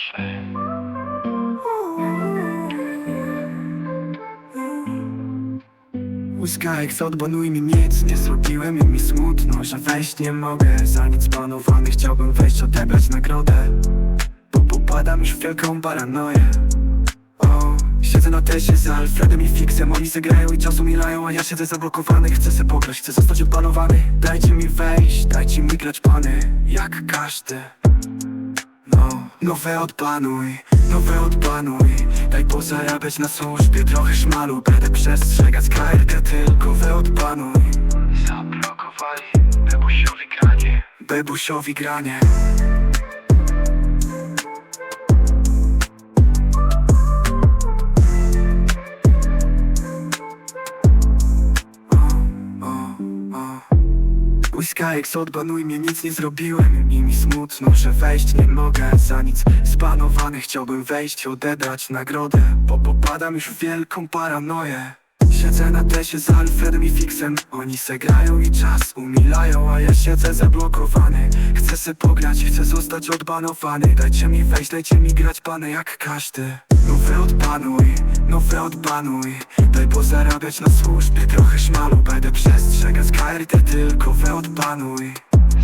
proszę. Łyska jak odbanuj mi nic Nie zrobiłem i mi smutno, że wejść nie mogę. Za nic panowany chciałbym wejść, odebrać nagrodę. Bo popadam już w wielką paranoję. Oh. Siedzę na tesie z Alfredem i Fixem. Oni zagrają i czasu milają, a ja siedzę zablokowany. Chcę se pograć, chcę zostać opanowany. Dajcie mi wejść, dajcie mi grać pany Jak każdy nowe odpanuj, nowe odpanuj Daj pozarabiać na służbie trochę szmalu. Będę przestrzegać KRD tylko we odpanuj Zablokowali Bebusiowi granie. Bebusiowi granie Błyska jak odbanuj mnie, nic nie zrobiłem. I mi smutno, że wejść nie mogę Za nic zbanowany chciałbym wejść Odebrać nagrodę Bo popadam już w wielką paranoję. Siedzę na tesie z Alfredem i Fixem Oni se grają i czas umilają A ja siedzę zablokowany. Chcę se pograć, chcę zostać odbanowany. Dajcie mi wejść, dajcie mi grać pany jak każdy. Nowy odbanuj, nowy odbanuj. Daj pozarabiać na służbie trochę Będę Stary, tylko we odpanuj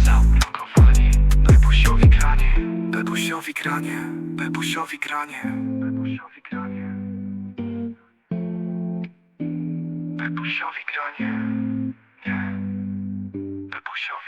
Zablokowani Bebusiowi granie. Bebusiowi granie Bebusiowi granie. Bebusiowi granie. Bebusiowi granie. Nie. Bebusiowi